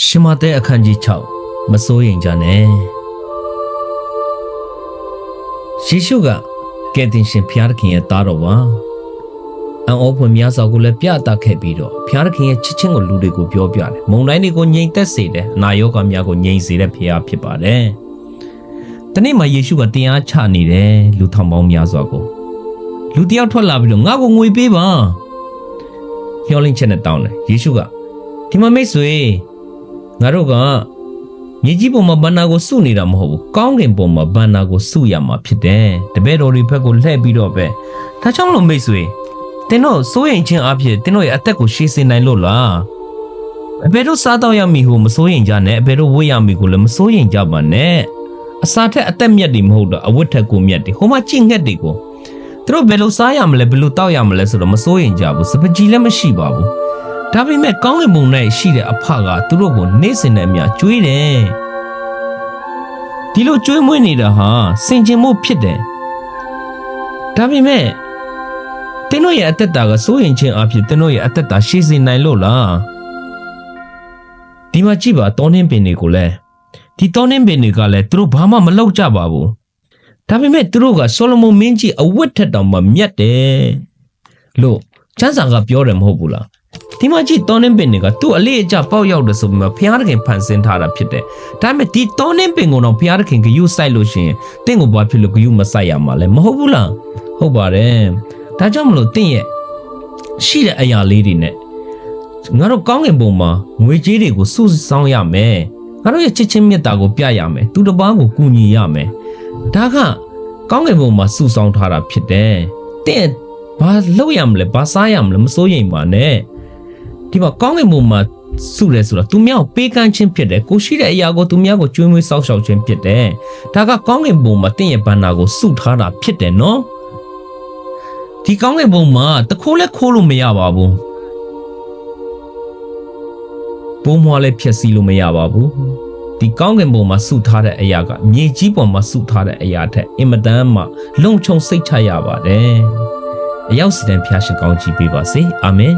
ရှင်မတဲ့အခန်းကြီး6မစိုးရင်ကြနဲ့ယေရှုကကယ်တင်ရှင်ဖျားသခင်ရဲ့သားတော်ပါအံ့ဩဖွယ်များစွာကိုလည်းပြသခဲ့ပြီးတော့ဖျားသခင်ရဲ့ချစ်ချင်းကိုလူတွေကိုပြောပြတယ်မုန်တိုင်းတွေကိုငြိမ်သက်စေတယ်အနာရောဂါများကိုငြိမ်စေတဲ့ဖျားဖြစ်ပါတယ်တနေ့မှယေရှုကတရားချနေတယ်လူထောင်ပေါင်းများစွာကိုလူတယောက်ထွက်လာပြီးတော့ငါ့ကိုငွေပေးပါမျောလင့်ချက်နဲ့တောင်းတယ်ယေရှုကဒီမှာမိတ်ဆွေ ငါတို့ကမြေကြီးပေါ်မှာဘန္နာကိုစုနေတာမဟုတ်ဘူးကောင်းကင်ပေါ်မှာဘန္နာကိုစုရမှာဖြစ်တယ်တပည့်တော်တွေဘက်ကိုလှည့်ပြီးတော့ပဲဒါကြောင့်လို့မိတ်ဆွေတင်းတို့စိုးရင်ချင်းအဖြစ်တင်းတို့ရဲ့အသက်ကိုရှေးစင်နိုင်လို့လားအဘယ်တို့စားတော့ရမည်ဟုမစိုးရင်ကြနဲ့အဘယ်တို့ဝတ်ရမည်ကိုလည်းမစိုးရင်ကြပါနဲ့အစာထက်အသက်မြတ်တွေမဟုတ်တော့အဝတ်ထက်ကိုမြတ်တွေဟိုမှာကြင့်ငှက်တွေကိုသူတို့ဘယ်လိုစားရမလဲဘယ်လိုတောက်ရမလဲဆိုတော့မစိုးရင်ကြဘူးစပကြီးလည်းမရှိပါဘူး ဒါပေမဲ့ကောင်းကင်ဘုံ၌ရှိတဲ့အဖကသူတို့ကိုနေ့စဉ်နဲ့အမျှကျွေးတယ်ဒီလိုကျွေးမွေးနေတာဟာစင်ကျင်မှုဖြစ်တယ်ဒါပေမဲ့တင်းတို့ရဲ့အသက်တာကစိုးရင်ချင်းအဖြစ်တင်းတို့ရဲ့အသက်တာရှည်စေနိုင်လို့လားဒီမှာကြည့်ပါတောနှင်းပင်တွေကိုလည်းဒီတောနှင်းပင်တွေကလည်းသူတို့ဘာမှမလုပ်ကြပါဘူးဒါပေမဲ့သူတို့ကဆိုလိုမုန်မင်းကြီးအဝတ်ထက်တောင်မှမြတ်တယ်လို့ချမ်းစာကပြောတယ်မဟုတ်ဘူးလား ဒီမှာကြည့်တောင်းနှင်းပင်တွေကသူ့အလေးအကျပေါက်ရောက်တယ်ဆိုပြီးမှဘုရားသခင်ဖန်ဆင်းထားတာဖြစ်တယ်။ဒါပေမဲ့ဒီတောင်းနှင်းပင်ကတော့ဘုရားသခင်ဂယုစိုက်လို့ရှိရင်တင့်ကိုဘာဖြစ်လို့ဂယုမစိုက်ရမှာလဲမဟုတ်ဘူးလား။ဟုတ်ပါတယ်။ဒါကြောင့်မလို့တင့်ရဲ့ရှိတဲ့အရာလေးတွေနဲ့ငါတို့ကောင်းကင်ဘုံမှာငွေကြေးတွေကိုစုဆောင်းရမယ်။ငါတို့ရဲ့ချစ်ချင်းမေတ္တာကိုပြရမယ်။သူတစ်ပါးကိုကူညီရမယ်။ဒါကကောင်းကင်ဘုံမှာစုဆောင်းထားတာဖြစ်တယ်။တင့်ဘာလုပ်ရမလဲဘာစားရမလဲမစိုးရိမ်ပါနဲ့။ ဒီမှာကောင်းကင်ဘုံမှာစုတယ်ဆိုတော့သူများကိုပေးကမ်းခြင်းဖြစ်တယ်ကိုရှိတဲ့အရာကိုသူများကိုကျွေးမွေးစောက်ရှောက်ခြင်းဖြစ်တယ်ဒါကကောင်းကင်ဘုံမှာတင့်ရဲ့ဘန္နာကိုစုထားတာဖြစ်တယ်နော်ဒီကောင်းကင်ဘုံမှာတခိုးလဲခိုးလို့မရပါဘူးဘုံမွားလဲဖြည့်ဆည်းလို့မရပါဘူးဒီကောင်းကင်ဘုံမှာစုထားတဲ့အရာကမြေကြီးပေါ်မှာစုထားတဲ့အရာထက်အင်မတန်မှလုံခြုံစိတ်ချရပါတယ်အရောက်စီတန်ဖျားရှင်ကောင်းချီးပေးပါစေအာမင်